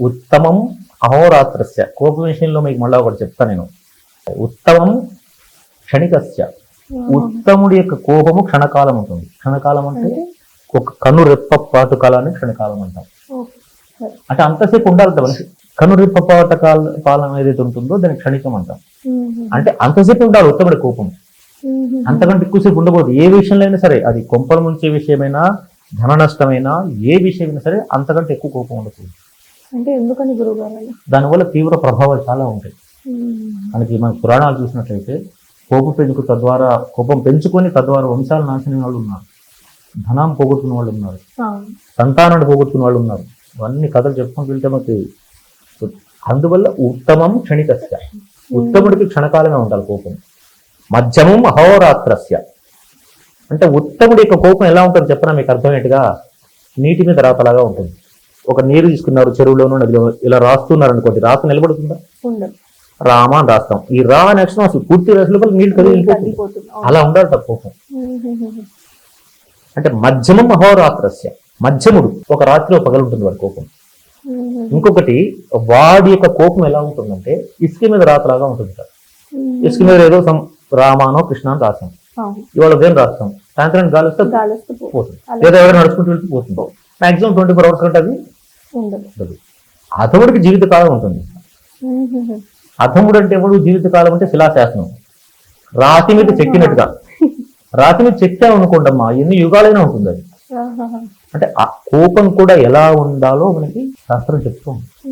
ఉత్తమం అహోరాత్రస్య. కోప విషయంలో మీకు మళ్ళీ ఒకటి చెప్తా నేను. ఉత్తమం క్షణికస్య. ఉత్తముడి యొక్క కోపము క్షణకాలం ఉంటుంది. క్షణకాలం అంటే ఒక కన్ను రెప్ప పాటు కాలాన్ని క్షణకాలం అంటాం. అంటే అంతసేపు ఉండాలంట మనిషి. కన్ను రెప్ప పాట కాల కాలం ఏదైతే ఉంటుందో దాన్ని క్షణికం అంటాం. అంటే అంతసేపు ఉండాలి ఉత్తముడి కోపం. అంతకంటే ఎక్కువసేపు ఉండకూడదు. ఏ విషయంలో అయినా సరే అది కొంపలు ముంచే విషయమైనా ధన నష్టమైనా ఏ విషయమైనా సరే అంతకంటే ఎక్కువ కోపం ఉండకూడదు. అంటే ఎందుకని గురుగారు దానివల్ల తీవ్ర ప్రభావాలు చాలా ఉంటాయి. మనకి మన పురాణాలు చూసినట్లయితే కోపం పెంచుకు తద్వారా కోపం పెంచుకొని తద్వారా వంశాలు నాశనం వాళ్ళు ఉన్నారు. ధనం పోగొట్టుకున్న వాళ్ళు ఉన్నారు. సంతానాన్ని పోగొట్టుకున్న వాళ్ళు ఉన్నారు. ఇవన్నీ కథలు చెప్పుకుంటూ వెళ్తే మనకి అందువల్ల ఉత్తమం క్షణికస్య. ఉత్తముడికి క్షణకాలమే ఉండాలి కోపం. మధ్యమం అహోరాత్రస్య. అంటే ఉత్తముడి యొక్క కోపం ఎలా ఉంటుంది చెప్పనా? మీకు అర్థమయ్యేట్టుగా నీటి మీద రాతలాగా ఉంటుంది. ఒక నీరు తీసుకున్నారు చెరువులోనూ నదిలో ఇలా రాస్తున్నారు అనుకోండి రాత నిలబడుతుందా రామ అని రాస్తాం. ఈ రా అనే అక్షరం అసలు పూర్తి రాసిన లోపల నీళ్ళు కదిలి. అలా ఉండాలి తప్ప. అంటే మధ్యమం అహోరాత్రస్య మధ్యముడు. ఒక రాత్రి ఒక పగలు ఉంటుంది వాడి కోపం. ఇంకొకటి వాడి యొక్క కోపం ఎలా ఉంటుందంటే ఇసుక మీద రాతలాగా ఉంటుంది. ఇసుక మీద ఏదో రామానో కృష్ణ అని రాస్తాం. ఇవాళ ఉదయం రాస్తాం. సాయంత్రం గాలి వస్తే గాలి వస్తే పో- పోతుంది. లేదా ఎవరైనా నడుచుకుంటూ వెళ్తే పోతుంది. మాక్సిమం ట్వంటీ ఫోర్ అవర్స్ కంటే అది ఉండదు. అధముడికి జీవితకాలం ఉంటుంది. అధముడు అంటే ఎవడు? జీవితకాలం అంటే శిలాశాసనం. రాతి మీద చెక్కినట్టుగా. రాతి మీద చెక్కాం అనుకోండమ్మా ఎన్ని యుగాలైనా ఉంటుంది అది. అంటే ఆ కోపం కూడా ఎలా ఉండాలో మనకి శాస్త్రం చెప్తుంది.